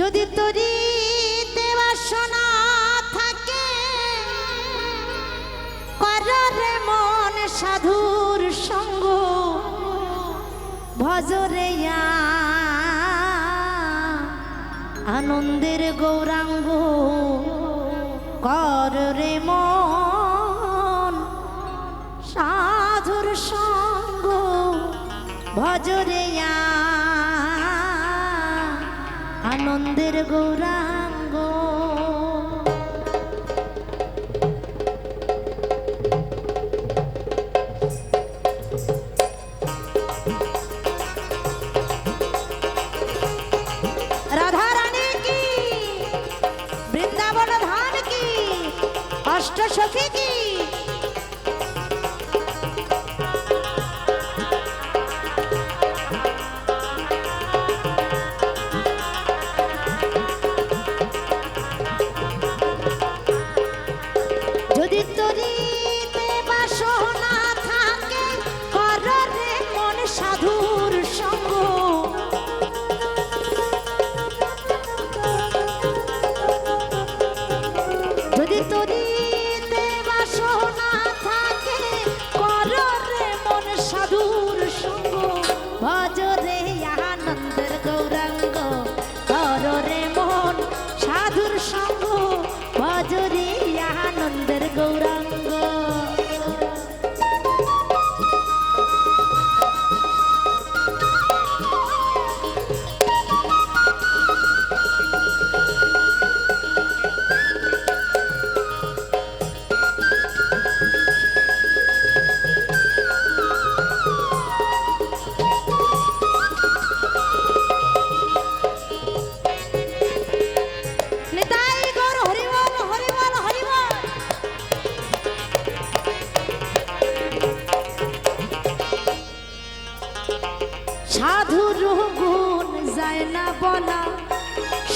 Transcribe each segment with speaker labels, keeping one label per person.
Speaker 1: যদি তরি বাসনা থাকে কররে মন সাধুর সঙ্গ ভজরেয়া আনন্দের গৌরাঙ্গ, কর রে মন সাধুর সঙ্গ ভজরে আনন্দের গৌরাঙ্গ। রাধা কি? বৃন্দাবন ধান কি? অষ্ট সখী কি?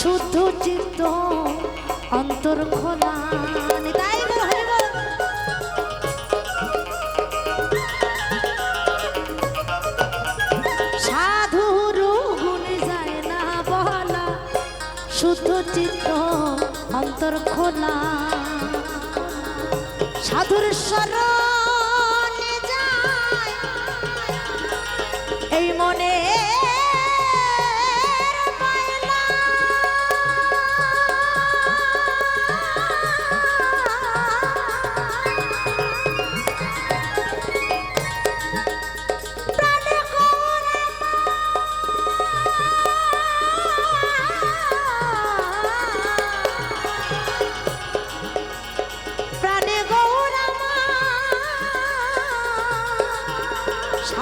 Speaker 1: শুদ্ধ চিত্ত অন্তর খোলা সাধুর যায় না শুদ্ধ চিত্ত অন্তর খোলা। সাধুর যায়। এই মনে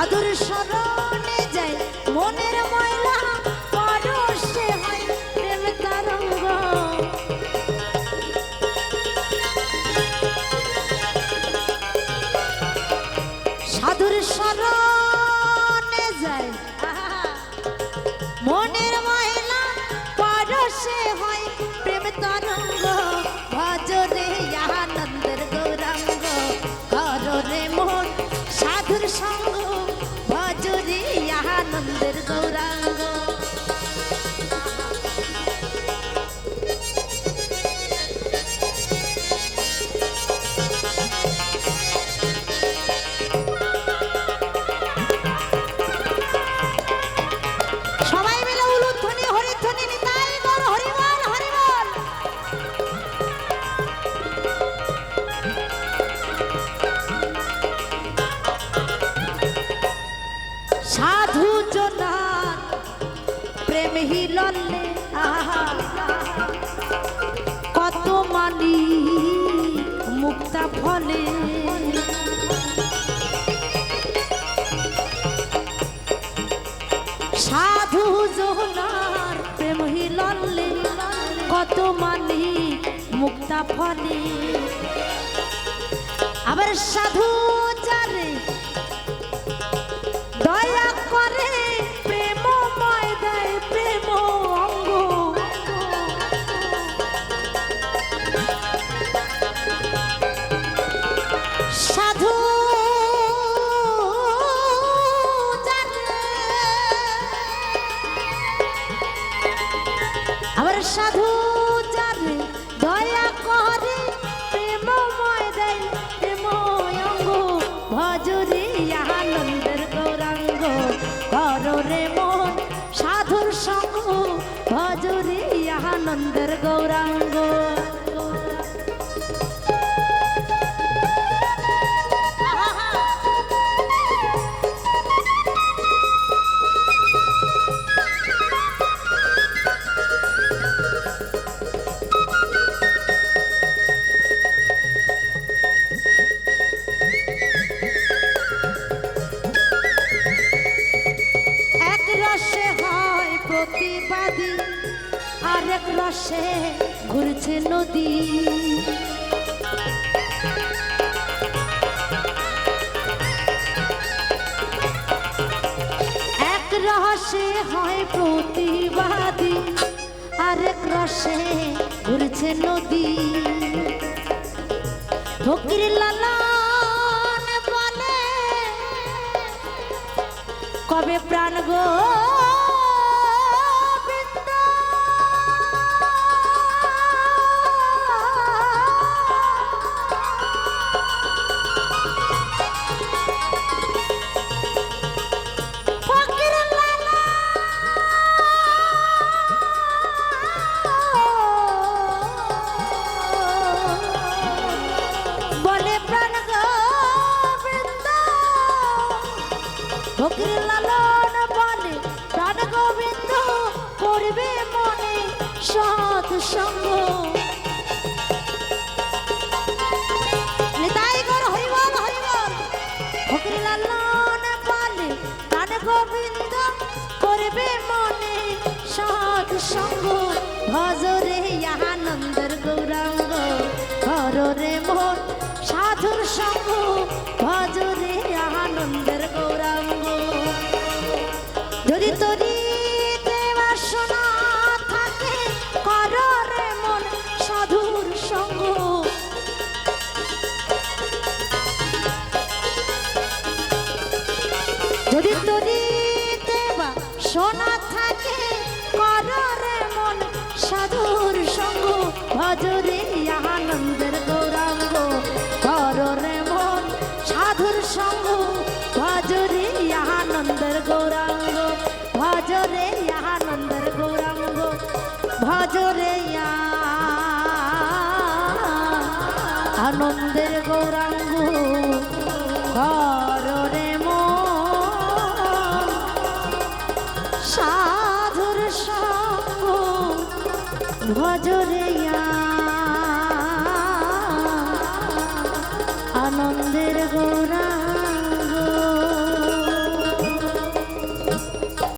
Speaker 1: সাধুর সরণে যায় মনের ময়লা মুক্তা ফলে। আবার সাধু ভজরে আনন্দের গৌরাঙ্গ। কর রে মন সাধুর সঙ্গ। ভজুরি আনন্দের গৌরাঙ্গ। আরেক রসে ঘুরছে নদী। এক রসে হয় প্রতিবাদী আরেক রসে ঘুরছে নদী। ফকির লালন বলে, কবে প্রাণ গো? ফকির লালন বলে প্রাণ গোবিন্দ করবে মনে সৎ সঙ্গ। ফকির লালন বলে প্রাণ গোবিন্দ যদি তরি দেবার শোনা থাকে কর রে মন সাধুর সঙ্গ। যদি তরি দেওয়া সোনা সাধুর সঙ্গ ভজরে